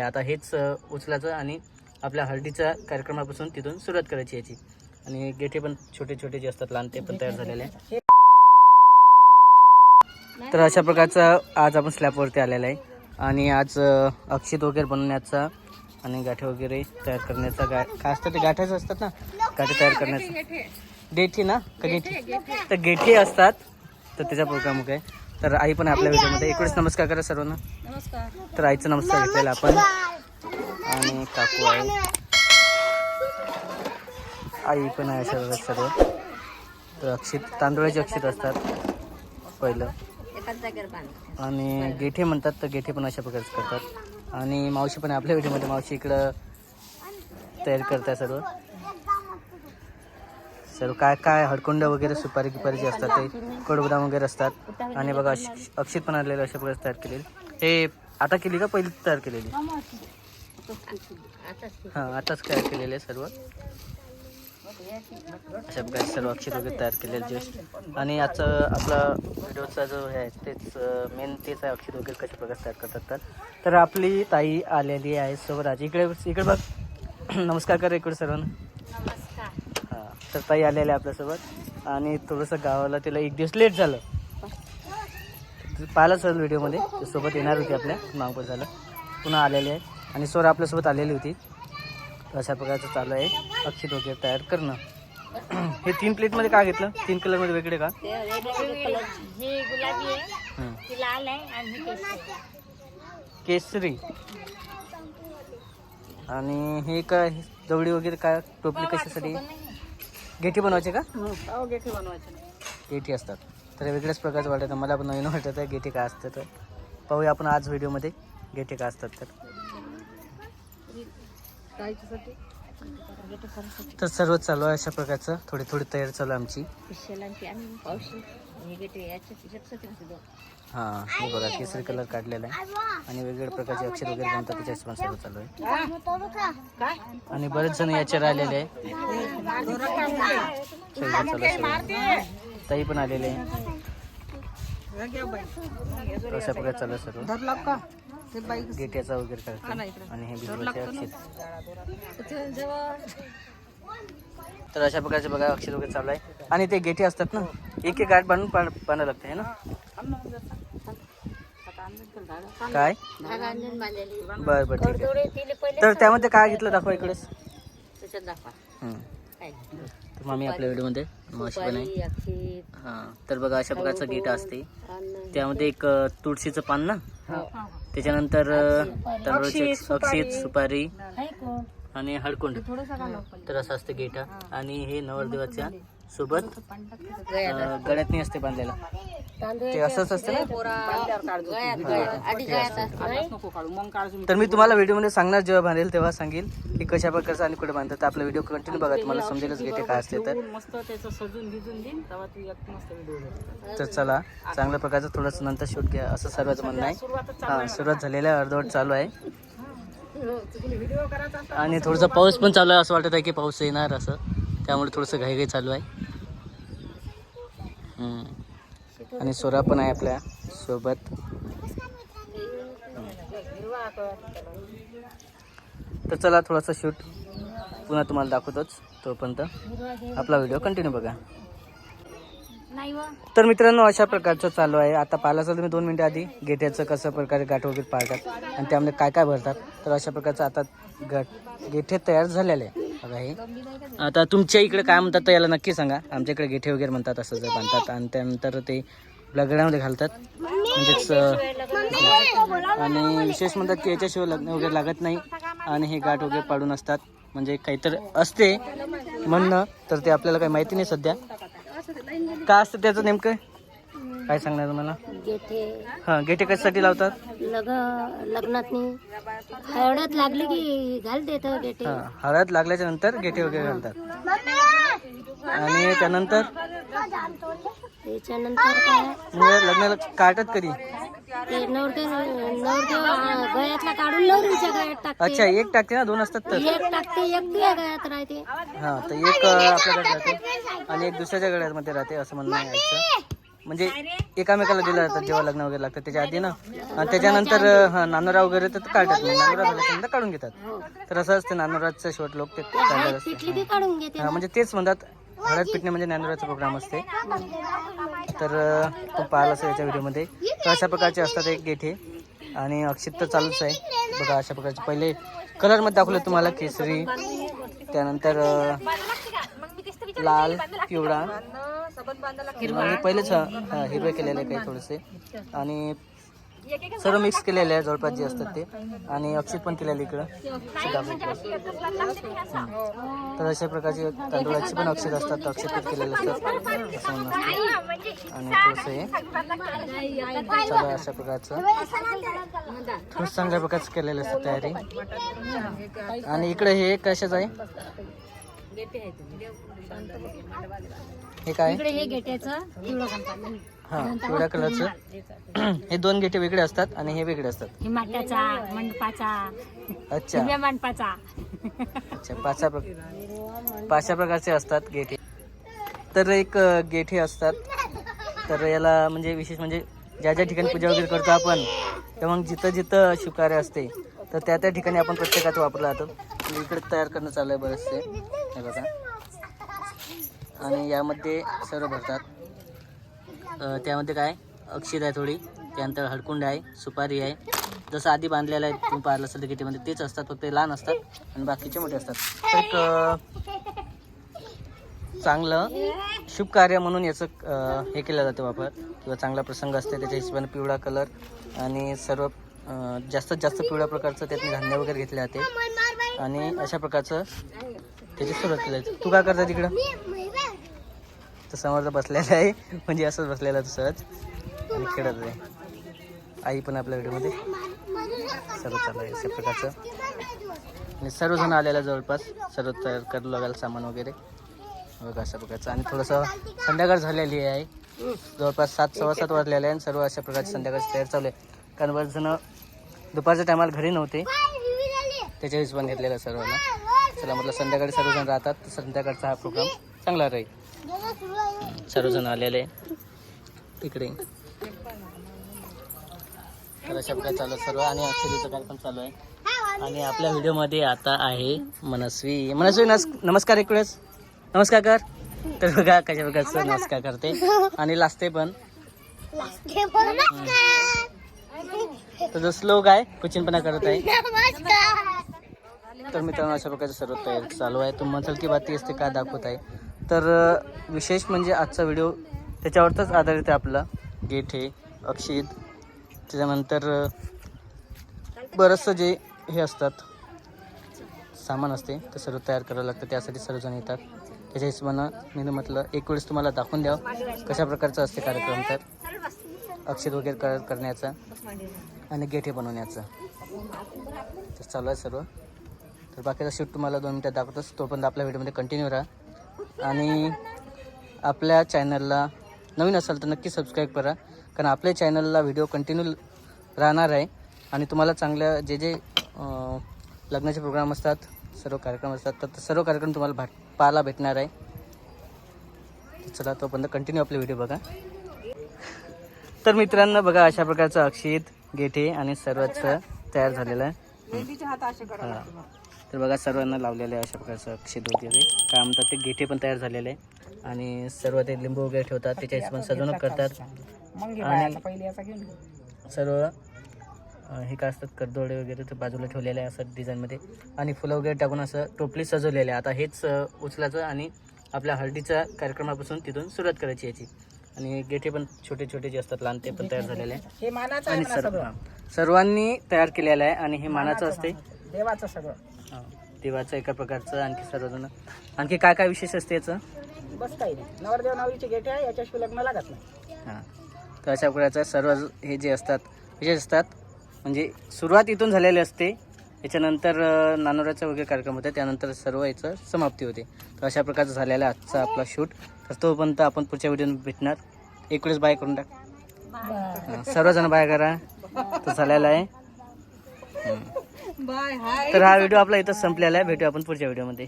आता हेच उचलायचं आणि आपल्या हळदीच्या कार्यक्रमापासून तिथून सुरुवात करायची याची. आणि गेठे पण छोटे छोटे जे असतात लहान ते पण तयार झालेले आहे. तर अशा प्रकारचा आज आपण स्लॅबवरती आलेला आहे. आणि आज अक्षित वगैरे बनवण्याचा आणि गाठे वगैरे तयार करण्याचा गा काय असतं ते गाठ्याच असतात ना? गाठे तयार करण्याचा. गेठी ना? का गेठी तर गेठी असतात. तर त्याचा प्रोग्राम आहे? तर आई पण आपल्या व्हिडिओमध्ये. एकवेळेस नमस्कार करा सर्वांना. नमस्कार. तर आईचा नमस्कार घेतलेला आपण. आणि काकू आहे. आई पण आहे सर्व सर्व. तर अक्षित तांदुळाचे अक्षित असतात पहिलं. आणि गेठे म्हणतात तर गेठे पण अशा प्रकारचे करतात. आणि मावशी पण आहे आपल्या व्हिडिओमध्ये. मावशी इकडं तयार करताय सर्व. सर्व काय काय हडकुंड वगैरे सुपारी गिपारी जे असतात ते कडबदाम वगैरे असतात. आणि बघा अक्ष- अक्षित पण आणलेलं अशा प्रकारे तयार केलेली. हे आता केली का? पहिली तयार केलेली. हां आताच तयार केलेले आहे सर्व. अशा प्रकारे सर्व अक्षर वगैरे तयार केलेले जस्ट आणि आजचं आपला व्हिडिओचा जो हे आहे तेच मेन तेच आहे अक्षर वगैरे कशा प्रकारे तयार करतात तर. तर आपली ताई आलेली आहे सोबत आज इकडे इकडे बघ. नमस्कार कर इकडे सर्वांना. तर ताई आलेल्या आहे आपल्यासोबत. आणि थोडंसं गावाला तिला एक दिवस लेट झालं. पाहिलं सर व्हिडिओमध्ये सोबत येणार होती आपल्या मागपूर झालं. पुन्हा आलेले आहे. आणि सोर आपल्यासोबत आलेली होती. अशा प्रकारचं चालू आहे. अक्षित वगैरे तयार करणं. हे तीन प्लेटमध्ये का घेतलं? तीन कलरमध्ये वेगळे का? केसरी आणि हे काय? दवडी वगैरे काय? टोपली कशासाठी? गेठी बनवायचे का? हो गेठी बनवायचे गेठी असतात. तर वेगळ्याच प्रकारचं वाटतं मला पण नवीन वाटत आहे गेठी काय असतं तर. पाहूया आपण आज व्हिडिओमध्ये गेठी काय असतात तर. तर सर्व चालू आहे अशा प्रकारचं. थोडी थोडी तयारी चालू आहे आमची. हे हां हे बघा केसरी कलर काढलेला आहे. आणि वेगवेगळ्या प्रकारचे अक्षर वगैरे बनतात पण सर्व चालू आहे. काय? आणि बरेच जण याचे राहिलेले आहे. ताई पण आलेले आहे. अशा प्रकारे चालू आहे सर्व गेट्याचा वगैरे आणि हे बिजवाचे अक्षर. तर अशा प्रकारचे बघा अक्षर वगैरे चालू आहे. आणि ते गेटे असतात ना एक एक गाठ बांधून पाण लागतं आहे ना? काय? बरं बरं ठीक आहे. तर त्यामध्ये काय घेतलं दाखवा इकडेच. त्याच्यात दाखवा हं. काय तर मामी आपल्या व्हिडिओमध्ये मावशी पण आहे. हां तर बघा अशा प्रकारचा गेट असते. त्यामध्ये एक तुळशीचं पान ना? त्याच्यानंतर अ, तांदळाची अक्षित सुपारी. आणि हळकुंड तर असं असतं गेटा. आणि हे नवरदेवाच्या सोबत गळ्यातनी असते बांधलेला. ते असंच असतं ना? तर मी तुम्हाला व्हिडिओमध्ये सांगणार जेव्हा बांधेल तेव्हा सांगेल की कशा प्रकारचं आणि कुठे बांधतात. तर आपला व्हिडिओ कंटिन्यू बघा तुम्हाला समजेलच गेटे काय असते तर. तर चला चांगल्या प्रकारचं थोडंसं नंतर शूट घ्या असं सर्वांचं म्हणणं आहे. हां सुरुवात झालेलं आहे अर्धवट चालू आहे. आणि थोडंसं पाऊस पण चालू आहे असं वाटत आहे की पाऊस येणार असं. त्यामुळे थोडंसं घाईघाई चालू आहे. आणि सोरा पण आहे आपल्यासोबत. तर चला थोडासा शूट पुन्हा तुम्हाला दाखवतोच तोपर्यंत. आपला व्हिडिओ कंटिन्यू बघा. नाही व. तर मित्रांनो अशा प्रकारचं चालू आहे. आता पाहिलं असेल तुम्ही दोन मिनिटं आधी गेट्याचं कसं प्रकारे गाठ वगैरे पाळतात आणि त्यामध्ये काय काय भरतात. तर अशा प्रकारचं आता गाठ गेठे तयार झालेले आहे. बघा हे. आता तुमच्या इकडे काय म्हणतात तर याला नक्की सांगा. आमच्या इकडे गेठे वगैरे म्हणतात असं जर बांधतात. आणि त्यानंतर ते लग्नामध्ये घालतात. म्हणजेच आणि विशेष म्हणतात की याच्याशिवाय लग्न वगैरे लागत नाही. आणि हे गाठ वगैरे पाडून असतात. म्हणजे काहीतरी असते म्हणणं तर ते आपल्याला काही माहिती नाही सध्या. काय असतं त्याचं नेमकं? काय सांगणार तुम्हाला? गेठे हां गेटे कशासाठी लावतात? लग लग्नात हळद लागली की गेटे. हां हळद लागल्याच्या नंतर गेटे वगैरे घालतात. आणि त्यानंतर? त्याच्यानंतर काय? लग्नाला काढतात कधी? ते नवरदेव नवरदेव अं, गळ्यातला काढून नवरीच्या गळ्यात टाकते. अच्छा एक टाकते ना दोन असतात तर? एक टाकते एक तुझ्या गळ्यात राहते. हां तर एक अं, आपल्याकडे राहते आणि एक दुसऱ्याच्या गळ्यामध्ये राहते असं म्हणणं आहे आईचं म्हणजे एकामेकाला दिलं जातात जेव्हा लग्न वगैरे लागतं त्याच्या आधी ना? आणि त्याच्यानंतर अं, हा नानोरा वगैरे तर काढतात नानोरा झाल्यानंतर काढून घेतात. तर असं असतं नानोराचं शेवट लोक ते काढतात असतात पिठली बी काढून घेते हा, म्हणजे तेच म्हणतात हळद पिटणे म्हणजे ज्ञानोराचा प्रोग्राम असते. तर तो पाहिला असेल याच्या व्हिडिओमध्ये. तर अशा प्रकारचे असतात एक गेठे आणि अक्षित तर चालूच आहे. बघा अशा प्रकारचे. पहिले कलरमध्ये दाखवले तुम्हाला केसरी. त्यानंतर लाल पिवळा. आणि पहिलेच हिरवे केलेले काही थोडेसे. आणि सर्व मिक्स केलेले आहे जवळपास जे असतात ते. आणि अक्षित पण केलेले इकडं. तर अशा प्रकारचे तांदूळाचे पण अक्षर असतात तर पण केलेले असतात. असतं. आणि थोडंसं हे. चालू आहे अशा प्रकारचं. थोडं चांगल्या प्रकारचं केलेलं असतं तयारी. आणि इकडे हे कशाचं आहे? हे काय? इकडे हे गेट्याचं पिवळं घालतात. हा पिवळ्या कलरचं. हे. दोन गेटे वेगळे असतात आणि हे वेगळे असतात. हे माट्याचा मंडपाचा अच्छा. मंडपाचा. अच्छा पाच सहा प्रकार पाच सहा प्रकारचे असतात गेठे तर एक अ, गेठे असतात. तर याला म्हणजे विशेष म्हणजे ज्या ज्या ठिकाणी पूजा वगैरे करतो आपण तर मग जिथं जिथं शिवकार्य असते तर त्या त्या ठिकाणी आपण प्रत्येकाचं वापरलं जातं. इकडे तयार करणं चालू आहे बरेचसे. हे बघा. आणि यामध्ये सर्व भरतात. त्यामध्ये काय? अक्षित आहे थोडी. त्यानंतर हळकुंड आहे सुपारी आहे. जसं आधी बांधलेलं आहे तुम्ही पाहिलं असेल तर गिटीमध्ये तेच असतात फक्त ते लहान असतात आणि बाकीचे मोठे असतात. एक चांगलं शुभ कार्य म्हणून याचं हे केलं जातं वापर. किंवा चांगला प्रसंग असते त्याच्या हिशोबाने पिवळा कलर आणि सर्व जास्तीत जास्त पिवळ्या प्रकारचं त्यातून धान्य वगैरे घेतले जाते. आणि अशा प्रकारचं त्याची सुरुवात केली. जाते तू काय करता तिकडं? तर समोर बसलेला आहे. म्हणजे असंच बसलेला तो सहज. आणि खेळत आहे. आई पण आपल्या व्हिडिओमध्ये. सर्व चालू आहे अशा प्रकारचं आणि सर्वजण आलेला जवळपास. सर्व तयार करू लागायला सामान वगैरे. बघा अशा प्रकारचं आणि थोडंसं संध्याकाळ झालेली आहे. जवळपास सात सव्वा सात वाजलेले आहे आणि सर्व अशा प्रकारची संध्याकाळची तयार चालू आहे. कारण बरेच जण दुपारच्या टायमाला घरी नव्हते. त्याच्या हिशोबाने घेतलेला सर्वांना. चला म्हटलं संध्याकाळी सर्वजण राहतात तर संध्याकाळचा हा प्रोग्राम चांगला राहील. सर्वजण आलेले इकडे. तर अशा प्रकारे चालू सर्व आणि अक्षरीचं कार्यक्रम चालू आहे. आणि आपल्या व्हिडिओमध्ये आता आहे मनस्वी. मनस्वी नस नमस्कार इकडेच नमस्कार कर. तर बघा कशा प्रकारचं नमस्कार करते. आणि लाजते पण. तर जो श्लोक आहे कुचिनपणा करत आहे. तर मित्रांनो अशा प्रकारचं सर्व तयारी चालू आहे. तुम्हाला म्हणसाल की बाती असते काय दाखवत आहे? तर विशेष म्हणजे आजचा व्हिडिओ त्याच्यावरच आधारित आहे आपला. गेठे अक्षित. त्याच्यानंतर बरंचसं जे हे असतात सामान असते ते सर्व तयार करावं लागतं. त्यासाठी सर्वजण येतात. त्याच्या हिशोबानं मी म्हटलं एक वेळेस तुम्हाला दाखवून द्यावं कशा प्रकारचं असते कार्यक्रम तर. अक्षित वगैरे कर करण्याचा. आणि गेठे बनवण्याचा. तर चालू आहे सर्व. तर बाकीचा शूट तुम्हाला दोन मिनटात दाखवतोच तोपर्यंत आपल्या व्हिडिओमध्ये कंटिन्यू राहा. आणि आपल्या चॅनलला नवीन असाल तर नक्की सबस्क्राईब करा. कारण आपल्या चॅनलला व्हिडिओ कंटिन्यू राहणार आहे. आणि तुम्हाला चांगल्या जे जे लग्नाचे प्रोग्राम असतात सर्व कार्यक्रम असतात तर ते सर्व कार्यक्रम तुम्हाला भाट पाहायला भेटणार आहे. तर चला तोपर्यंत कंटिन्यू आपले व्हिडिओ बघा. तर मित्रांनो बघा अशा प्रकारचं अक्षित गेठे आणि सर्वच तयार झालेलं आहे. तर बघा सर्वांना लावलेले आहे अशा प्रकारचं अक्षित वगैरे काय म्हणतात ते गेठे पण तयार झालेले आहे. आणि सर्व ते लिंबू वगैरे ठेवतात त्याच्या हिशोबाने सजवणूक करतात. आणि सर्व हे काय असतात करदोडे वगैरे ते बाजूला ठेवलेले आहे असं डिझाईनमध्ये आणि फुलं वगैरे टाकून असं टोपली सजवलेले आहे. आता हेच उचलायचं आणि आपल्या हळदीच्या कार्यक्रमापासून तिथून सुरुवात करायची याची. आणि गेठे पण छोटे छोटे जे असतात लहान ते पण तयार झालेले आहे. आणि सर्व. सर्वांनी तयार केलेलं आहे आणि हे मानाचं असते. देवाचं सगळं. हा. देवाचं एका प्रकारचं आणखी सर्वजण. आणखी काय काय विशेष असते याचं? बस काही नाही. नवरदेव नवरीचे गेटे आहे याच्याशिवाय लग्न लागत नाही. हां. तर अशा प्रकारचं सर्व हे जे असतात विशेष असतात म्हणजे सुरुवात इथून झालेली असते. याच्यानंतर अं, नानोराचा वगैरे कार्यक्रम होते त्यानंतर सर्व याचं समाप्ती होते. तर अशा प्रकारचं झालेलं आहे आजचा आपला शूट. तर तोपर्यंत आपण पुढच्या व्हिडिओ भेटणार. एक वेळेस बाय करून टाक. हां, सर्वजण बाय करा. तर झालेला आहे. तर हा व्हिडिओ आपला इथं संपलेला आहे. भेटू आपण पुढच्या व्हिडिओमध्ये.